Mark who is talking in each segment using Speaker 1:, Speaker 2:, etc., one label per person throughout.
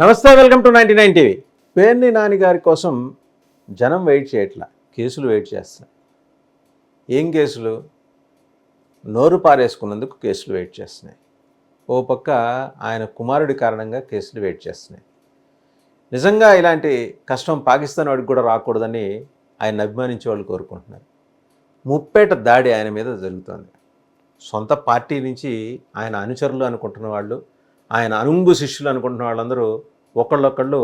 Speaker 1: నమస్తే welcome to ninety nine TV. Perni Nani గారి కోసం జనం వెయిట్ చేయట్లా కేసులు వెయిట్ చేస్తున్నారు. ఏం కేసులు? నోరు పారేసుకున్నందుకు కేసులు వెయిట్ చేస్తున్నాయి. ఓ పక్క ఆయన కుమారుడి కారణంగా కేసులు వెయిట్ చేస్తున్నాయి. నిజంగా ఇలాంటి కష్టం పాకిస్తాన్ వాడికి కూడా రాకూడదని ఆయన అభిమానించే వాళ్ళు కోరుకుంటున్నారు. ముప్పేట దాడి ఆయన మీద జరుగుతోంది. సొంత పార్టీ నుంచి ఆయన అనుచరులు అనుకుంటున్న వాళ్ళు ఆయన అనుంగు శిష్యులు అనుకుంటున్న వాళ్ళందరూ ఒకళ్ళొకళ్ళు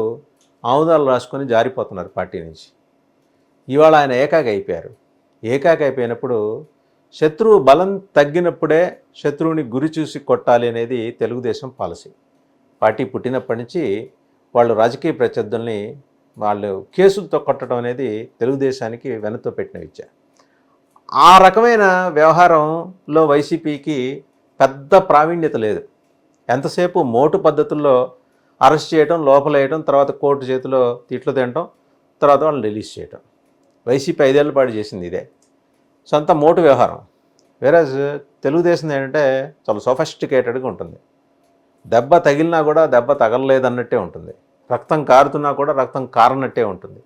Speaker 1: ఆముదాలు రాసుకొని జారిపోతున్నారు పార్టీ నుంచి. ఇవాళ ఆయన ఏకాకి అయిపోయారు. ఏకాకి అయిపోయినప్పుడు శత్రువు బలం తగ్గినప్పుడే శత్రువుని గురి చూసి కొట్టాలి అనేది తెలుగుదేశం పాలసీ. పార్టీ పుట్టినప్పటి నుంచి వాళ్ళు రాజకీయ ప్రత్యర్థుల్ని వాళ్ళు కేసులతో కొట్టడం అనేది తెలుగుదేశానికి వెనతో పెట్టిన విద్య. ఆ రకమైన వ్యవహారంలో వైసీపీకి పెద్ద ప్రావీణ్యత లేదు. ఎంతసేపు మోటు పద్ధతుల్లో అరెస్ట్ చేయటం లోపలేయటం తర్వాత కోర్టు చేతిలో తిట్లు తినటం తర్వాత వాళ్ళని రిలీజ్ చేయటం. వైసీపీ ఐదేళ్ళ పాటు చేసింది ఇదే. సొంత మోటు వ్యవహారం. వేరే తెలుగుదేశం ఏంటంటే చాలా సొఫెస్టికేటెడ్గా ఉంటుంది. దెబ్బ తగిలినా కూడా దెబ్బ తగలలేదన్నట్టే ఉంటుంది. రక్తం కారుతున్నా కూడా రక్తం కారనట్టే ఉంటుంది.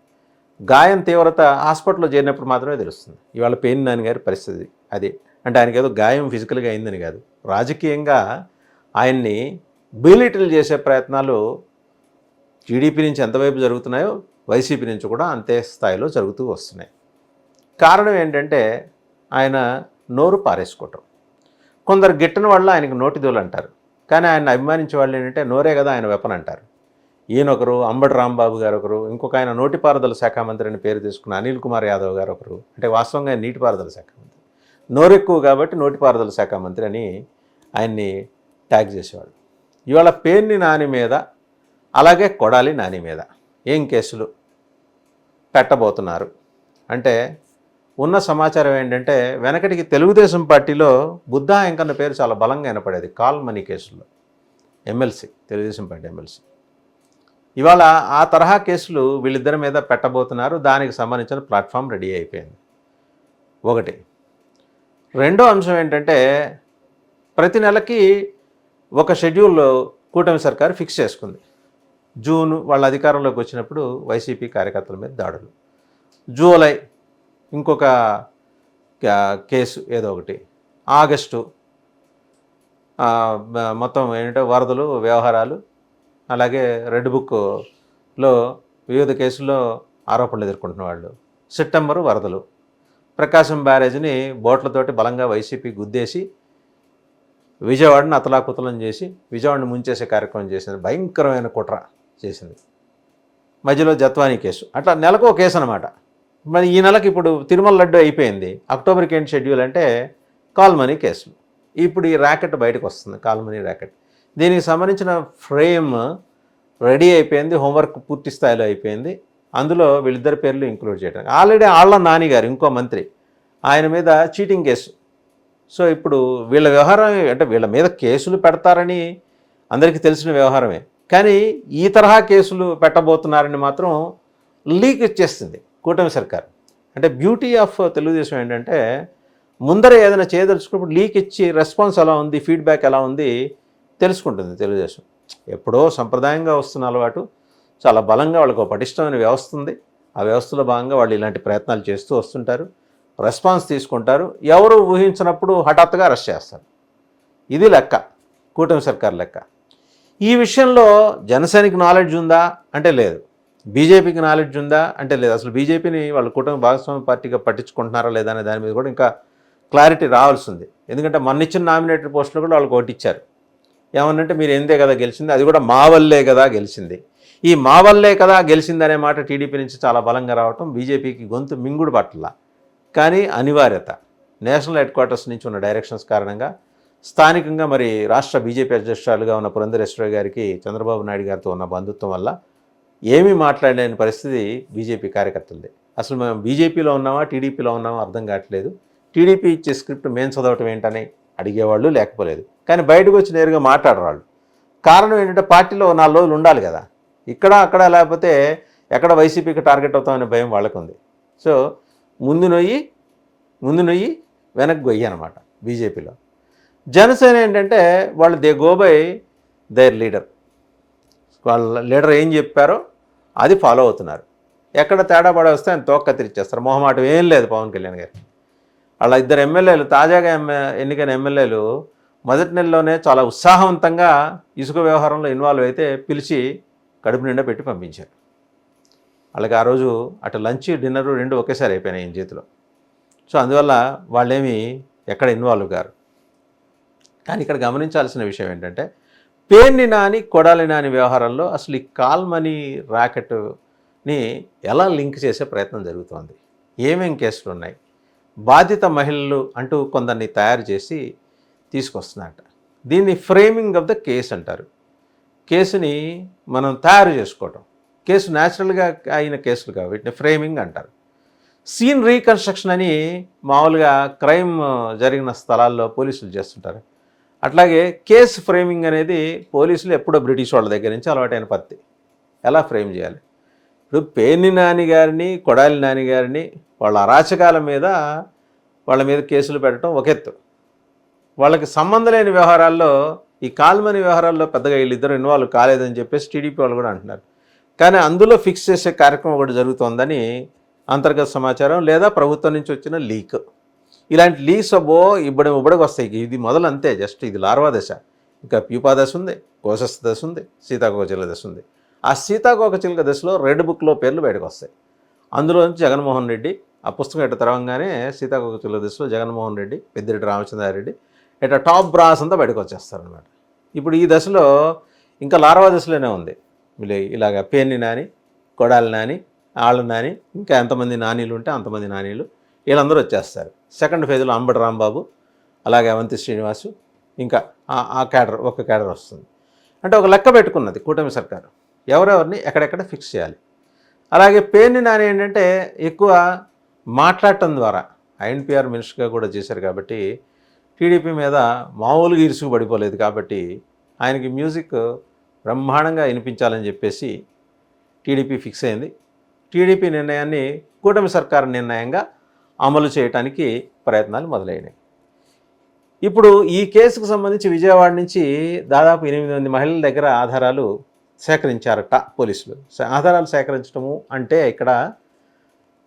Speaker 1: గాయం తీవ్రత హాస్పిటల్లో చేరినప్పుడు మాత్రమే తెలుస్తుంది. ఇవాళ పెయిన్ నాని గారి పరిస్థితి అది. అంటే ఆయనకి గాయం ఫిజికల్గా అయిందని కాదు. రాజకీయంగా ఆయన్ని బీలిటిల్ చేసే ప్రయత్నాలు టీడీపీ నుంచి ఎంతవైపు జరుగుతున్నాయో వైసీపీ నుంచి కూడా అంతే స్థాయిలో జరుగుతూ వస్తున్నాయి. కారణం ఏంటంటే ఆయన నోరు పారేసుకోవటం. కొందరు గిట్టని వాళ్ళు ఆయనకు నోటిదోలు అంటారు. కానీ ఆయన అభిమానించే వాళ్ళు ఏంటంటే నోరే కదా ఆయన వెపన్ అంటారు. ఈయనొకరు అంబటి రాంబాబు గారు ఒకరు ఇంకొక ఆయన నోటిపారుదల శాఖ మంత్రి అని పేరు తీసుకున్న అనిల్ కుమార్ యాదవ్ గారు ఒకరు అంటే వాస్తవంగా నీటిపారుదల శాఖ మంత్రి. నోరెక్కువ కాబట్టి నోటిపారుదల శాఖ మంత్రి అని ఆయన్ని ట్యాగ్ చేసేవాడు. ఇవాళ పేర్ని నాని మీద అలాగే కొడాలి నాని మీద ఏం కేసులు పెట్టబోతున్నారు? అంటే ఉన్న సమాచారం ఏంటంటే వెనకటికి తెలుగుదేశం పార్టీలో బుద్ధా ఎంకన్న పేరు చాలా బలంగా వినపడేది కాల్ మనీ కేసుల్లో. MLC Telugu Desam party MLC. ఇవాళ ఆ తరహా కేసులు వీళ్ళిద్దరి మీద పెట్టబోతున్నారు దానికి సంబంధించిన ప్లాట్ఫామ్ రెడీ అయిపోయింది. ఒకటి. రెండో అంశం ఏంటంటే ప్రతి నెలకి ఒక షెడ్యూల్ కూటమి సర్కారు ఫిక్స్ చేసుకుంది. జూన్ వాళ్ళ అధికారంలోకి వచ్చినప్పుడు వైసీపీ కార్యకర్తల మీద దాడులు. జూలై ఇంకొక కేసు ఏదో ఒకటి. ఆగస్టు మొత్తం ఏంటో వరదలు వ్యవహారాలు అలాగే రెడ్ బుక్లో వివిధ కేసుల్లో ఆరోపణలు ఎదుర్కొంటున్న వాళ్ళు. సెప్టెంబరు వరదలు. ప్రకాశం బ్యారేజ్ని బోట్లతోటి బలంగా వైసీపీ గుద్దేసి విజయవాడని అతలాకుతలం చేసి విజయవాడని ముంచేసే కార్యక్రమం చేసింది. భయంకరమైన కుట్ర చేసింది. మధ్యలో జత్వానీ కేసు. అట్లా నెలకు ఒక కేసు అనమాట మరి ఈ నెలకు ఇప్పుడు తిరుమల లడ్డు అయిపోయింది. అక్టోబర్కి ఏంటి షెడ్యూల్ అంటే కాల్ మనీ కేసులు ఇప్పుడు ఈ ర్యాకెట్ బయటకు వస్తుంది కాల్ మనీ ర్యాకెట్ దీనికి సంబంధించిన ఫ్రేమ్ రెడీ అయిపోయింది హోంవర్క్ పూర్తి స్థాయిలో అయిపోయింది. అందులో వీళ్ళిద్దరి పేర్లు ఇంక్లూడ్ చేయడం ఆల్రెడీ ఆళ్ళ నాని గారు ఇంకో మంత్రి ఆయన మీద చీటింగ్ కేసు. సో ఇప్పుడు వీళ్ళ వ్యవహారం అంటే వీళ్ళ మీద కేసులు పెడతారని అందరికీ తెలిసిన వ్యవహారమే. కానీ ఈ తరహా కేసులు పెట్టబోతున్నారని మాత్రం లీక్ ఇచ్చేస్తుంది కూటమి సర్కార్. అంటే బ్యూటీ ఆఫ్ తెలుగుదేశం ఏంటంటే ముందర ఏదైనా చేయదలుచుకున్నప్పుడు లీక్ ఇచ్చి రెస్పాన్స్ ఎలా ఉంది ఫీడ్బ్యాక్ ఎలా ఉంది తెలుసుకుంటుంది తెలుగుదేశం. ఎప్పుడో సంప్రదాయంగా వస్తున్న అలవాటు చాలా బలంగా వాళ్ళకు ఒక పటిష్టమైన వ్యవస్థ ఉంది. ఆ వ్యవస్థలో భాగంగా వాళ్ళు ఇలాంటి ప్రయత్నాలు చేస్తూ వస్తుంటారు. రెస్పాన్స్ తీసుకుంటారు. ఎవరు ఊహించినప్పుడు హఠాత్తుగా అరెస్ట్ చేస్తారు. ఇది లెక్క. కూటమి సర్కార్ లెక్క. ఈ విషయంలో జనసేనకి నాలెడ్జ్ ఉందా? అంటే లేదు. బీజేపీకి నాలెడ్జ్ ఉందా? అంటే లేదు. అసలు బీజేపీని వాళ్ళు కూటమి భాగస్వామ్య పార్టీగా పట్టించుకుంటున్నారా లేదా అనే దాని మీద కూడా ఇంకా క్లారిటీ రావాల్సింది. ఎందుకంటే మొన్న ఇచ్చిన నామినేటెడ్ పోస్టులు కూడా వాళ్ళకి ఓటిచ్చారు ఇచ్చారు. ఏమన్నంటే మీరు ఎందే కదా గెలిచింది? అది కూడా మా వల్లే కదా గెలిచింది. ఈ మా వల్లే కదా గెలిచింది అనే మాట టీడీపీ నుంచి చాలా బలంగా రావటం బీజేపీకి గొంతు మింగుడు పట్ల కానీ అనివార్యత. నేషనల్ హెడ్ క్వార్టర్స్ నుంచి ఉన్న డైరెక్షన్స్ కారణంగా స్థానికంగా మరి రాష్ట్ర బీజేపీ అధ్యక్షురాలుగా ఉన్న పురంధరేశ్వరి గారికి చంద్రబాబు నాయుడు గారితో ఉన్న బంధుత్వం వల్ల ఏమీ మాట్లాడలేని పరిస్థితి బీజేపీ కార్యకర్తలది. అసలు మేము బీజేపీలో ఉన్నామా టీడీపీలో ఉన్నామా అర్థం కావట్లేదు. టీడీపీ ఇచ్చే స్క్రిప్ట్ మేము చదవటం ఏంటని అడిగేవాళ్ళు లేకపోలేదు. కానీ బయటకు వచ్చి నేరుగా మాట్లాడరాళ్ళు. కారణం ఏంటంటే పార్టీలో నాలుగు రోజులు ఉండాలి కదా. ఇక్కడ అక్కడ లేకపోతే ఎక్కడ వైసీపీకి టార్గెట్ అవుతామనే భయం వాళ్ళకుంది. సో ముందు నొయ్యి ముందు నొయ్యి వెనక్కి గొయ్యి అనమాట బీజేపీలో. జనసేన ఏంటంటే వాళ్ళు they go by their leader. వాళ్ళ లీడర్ ఏం చెప్పారో అది ఫాలో అవుతున్నారు. ఎక్కడ తేడా పడ వస్తే ఆయన తోక కత్తిరిచ్చేస్తారు మొహమాటం ఏం లేదు పవన్ కళ్యాణ్ గారికి వాళ్ళ ఇద్దరు ఎమ్మెల్యేలు తాజాగా ఎమ్మె ఎన్నికైన ఎమ్మెల్యేలు మొదటి నెలలోనే చాలా ఉత్సాహవంతంగా ఇసుక వ్యవహారంలో ఇన్వాల్వ్ అయితే పిలిచి కడుపు నిండా పెట్టి పంపించారు. వాళ్ళకి ఆ రోజు అటు లంచ్ డిన్నర్ రెండు ఒకేసారి అయిపోయినాయి ఈయన చేతిలో. సో అందువల్ల వాళ్ళేమి ఎక్కడ ఇన్వాల్వ్ గారు కానీ ఇక్కడ గమనించాల్సిన విషయం ఏంటంటే పేర్ని నాని కొడాలి నాని వ్యవహారంలో అసలు ఈ కాల్ మనీ ర్యాకెట్ని ఎలా లింక్ చేసే ప్రయత్నం జరుగుతోంది? ఏమేం కేసులు ఉన్నాయి? బాధిత మహిళలు అంటూ కొందరిని తయారు చేసి తీసుకొస్తున్నట్ట దీన్ని ఫ్రేమింగ్ ఆఫ్ ద కేసు అంటారు. కేసుని మనం తయారు చేసుకోవటం. కేసు న్యాచురల్గా అయిన కేసులు కావు. వీటిని ఫ్రేమింగ్ అంటారు. సీన్ రీకన్స్ట్రక్షన్ అని మామూలుగా క్రైమ్ జరిగిన స్థలాల్లో పోలీసులు చేస్తుంటారు. అట్లాగే కేసు ఫ్రేమింగ్ అనేది పోలీసులు ఎప్పుడో బ్రిటిష్ వాళ్ళ దగ్గర నుంచి అలవాటైన పత్తి ఎలా ఫ్రేమ్ చేయాలి? ఇప్పుడు పేర్ని నాని గారిని కొడాలి నాని గారిని వాళ్ళ అరాచకాల మీద వాళ్ళ మీద కేసులు పెట్టడం ఒక ఎత్తు. వాళ్ళకి సంబంధం లేని వ్యవహారాల్లో ఈ కాల్మని వ్యవహారాల్లో పెద్దగా వీళ్ళిద్దరు ఇన్వాల్వ్ కాలేదని చెప్పేసి టీడీపీ వాళ్ళు కూడా అంటున్నారు. కానీ అందులో ఫిక్స్ చేసే కార్యక్రమం ఒకటి జరుగుతోందని అంతర్గత సమాచారం లేదా ప్రభుత్వం నుంచి వచ్చిన లీక్. ఇలాంటి లీక్స్ అబ్బో ఇబ్బడి ఇబ్బడికి వస్తాయి. ఇది మొదలు అంతే. జస్ట్ ఇది లార్వా దశ. ఇంకా ప్యూపా దశ ఉంది కోశస్థ దశ ఉంది సీతాకోకచిలుక దశ ఉంది. ఆ సీతాకోకచిలుక దశలో రెడ్ బుక్లో పేర్లు బయటకు వస్తాయి. అందులో నుంచి జగన్మోహన్ రెడ్డి ఆ పుస్తకం ఇట్ట తెరవంగానే సీతాకోకచిలుక దశలో జగన్మోహన్ రెడ్డి పెద్దిరెడ్డి రామచంద్రారెడ్డి ఇట్లా టాప్ బ్రాస్ అంతా బయటకు వచ్చేస్తారనమాట ఇప్పుడు ఈ దశలో ఇంకా లార్వా దశలోనే ఉంది. వీళ్ళు ఇలాగ పేర్ని నాని కొడాలి నాని ఆళ్ళ నాని ఇంకా ఎంతమంది నానీలు ఉంటే అంతమంది నానీలు వీళ్ళందరూ వచ్చేస్తారు. సెకండ్ ఫేజ్లో అంబటి రాంబాబు అలాగే అవంతి శ్రీనివాసు ఇంకా ఆ- ఆ క్యాడర్ ఒక క్యాడర్ వస్తుంది. అంటే ఒక లెక్క పెట్టుకున్నది కూటమి సర్కారు. ఎవరెవరిని ఎక్కడెక్కడ ఫిక్స్ చేయాలి. అలాగే పేర్ని నాని ఏంటంటే ఎక్కువ మాట్లాడటం ద్వారా ఐఎన్పిఆర్ మినిస్టర్గా కూడా చేశారు కాబట్టి టీడీపీ మీద మామూలుగా ఇరుసుకు పడిపోలేదు కాబట్టి ఆయనకి మ్యూజిక్ బ్రహ్మాండంగా వినిపించాలని చెప్పేసి టీడీపీ ఫిక్స్ అయింది. టీడీపీ నిర్ణయాన్ని కూటమి సర్కారు నిర్ణయంగా అమలు చేయడానికి ప్రయత్నాలు మొదలైనాయి ఇప్పుడు ఈ కేసుకు సంబంధించి విజయవాడ నుంచి దాదాపు ఎనిమిది మంది మహిళల దగ్గర ఆధారాలు సేకరించారట పోలీసులు. ఆధారాలు సేకరించడము అంటే ఇక్కడ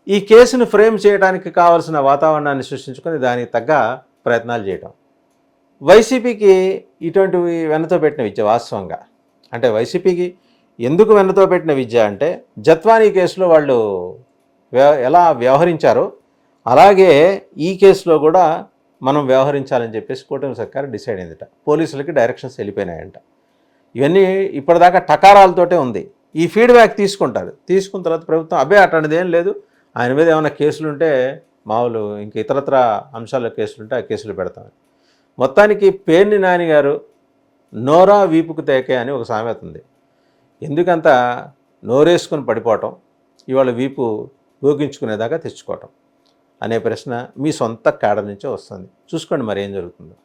Speaker 1: ఈ కేసును ఫ్రేమ్ చేయడానికి కావలసిన వాతావరణాన్ని సృష్టించుకొని దానికి తగ్గ ప్రయత్నాలు చేయటం. వైసీపీకి ఇటువంటివి వెనతో పెట్టిన విద్య వాస్తవంగా అంటే వైసీపీకి ఎందుకు వెన్నతో పెట్టిన విద్య అంటే జత్వానీ కేసులో వాళ్ళు ఎలా వ్యవహరించారో అలాగే ఈ కేసులో కూడా మనం వ్యవహరించాలని చెప్పేసి కూటమి సర్కారు డిసైడ్ అయిందట. పోలీసులకి డైరెక్షన్స్ వెళ్ళిపోయినాయంట. ఇవన్నీ ఇప్పటిదాకా టకారాలతోటే ఉంది. ఈ ఫీడ్బ్యాక్ తీసుకుంటారు. తీసుకున్న తర్వాత ప్రభుత్వం అబ్బే అట్లాంటిది ఏం లేదు. ఆయన మీద ఏమైనా కేసులు ఉంటే మామూలు ఇంక ఇతరత్ర అంశాల కేసులు ఉంటే ఆ కేసులు పెడతాం. మొత్తానికి పేర్ని నాని గారు నోరా వీపుకు తేకే అని ఒక సామెత ఉంది. ఎందుకంత నోరేసుకొని పడిపోవటం ఇవాళ వీపు ఊగించుకునేదాకా తెచ్చుకోవటం అనే ప్రశ్న మీ సొంత కాడ నుంచే వస్తుంది. చూసుకోండి మరి ఏం జరుగుతుందో.